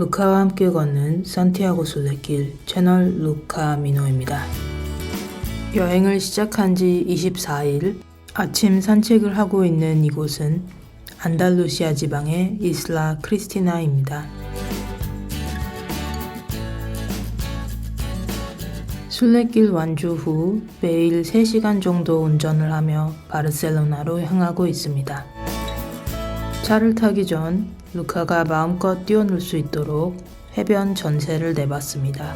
루카와 함께 걷는 산티아고 순례길 채널 루카 미노입니다. 여행을 시작한 지 24일 아침 산책을 하고 있는 이곳은 안달루시아 지방의 이슬라 크리스티나입니다. 순례길 완주 후 매일 3시간 정도 운전을 하며 바르셀로나로 향하고 있습니다. 차를 타기 전 루카가 마음껏 뛰어놀 수 있도록 해변 전세를 내봤습니다.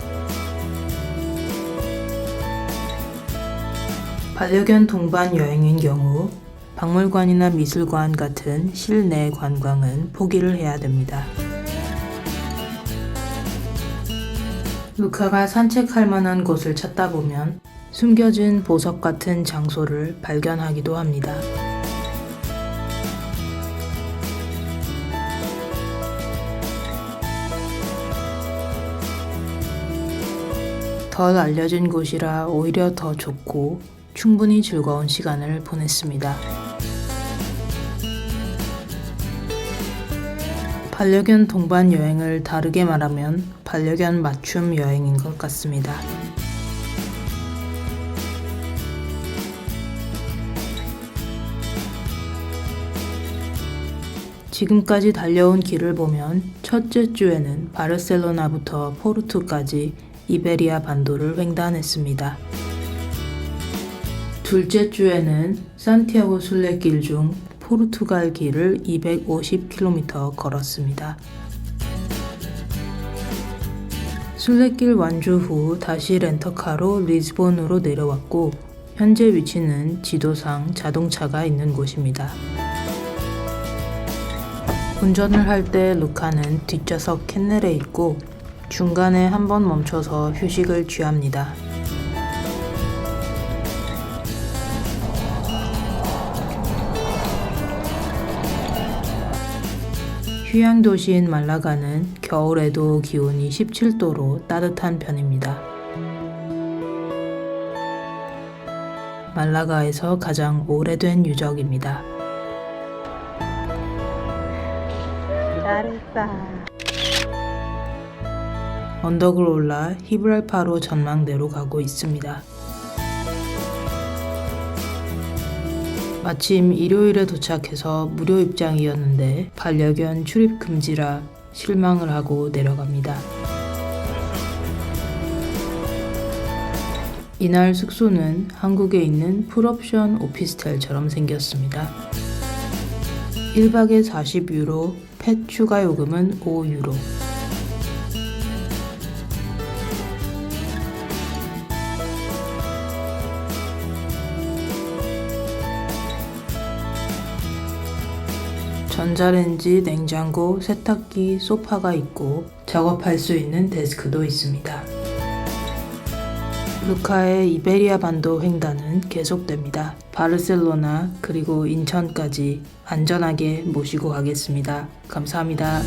반려견 동반 여행인 경우 박물관이나 미술관 같은 실내 관광은 포기를 해야 됩니다. 루카가 산책할 만한 곳을 찾다 보면 숨겨진 보석 같은 장소를 발견하기도 합니다. 덜 알려진 곳이라 오히려 더 좋고 충분히 즐거운 시간을 보냈습니다. 반려견 동반 여행을 다르게 말하면 반려견 맞춤 여행인 것 같습니다. 지금까지 달려온 길을 보면 첫째 주에는 바르셀로나부터 포르투까지 이베리아 반도를 횡단했습니다. 둘째 주에는 산티아고 순례길 중 포르투갈 길을 250km 걸었습니다. 순례길 완주 후 다시 렌터카로 리스본으로 내려왔고 현재 위치는 지도상 자동차가 있는 곳입니다. 운전을 할 때 루카는 뒷좌석 캔넬에 있고 중간에 한 번 멈춰서 휴식을 취합니다. 휴양 도시인 말라가는 겨울에도 기온이 17도로 따뜻한 편입니다. 말라가에서 가장 오래된 유적입니다. 잘했다. 언덕을 올라 히브랄파로 전망대로 가고 있습니다. 마침 일요일에 도착해서 무료 입장이었는데 반려견 출입 금지라 실망을 하고 내려갑니다. 이날 숙소는 한국에 있는 풀옵션 오피스텔처럼 생겼습니다. 1박에 40유로, 펫 추가 요금은 5유로. 전자레인지, 냉장고, 세탁기, 소파가 있고 작업할 수 있는 데스크도 있습니다. 루카의 이베리아 반도 횡단은 계속됩니다. 바르셀로나 그리고 인천까지 안전하게 모시고 가겠습니다. 감사합니다.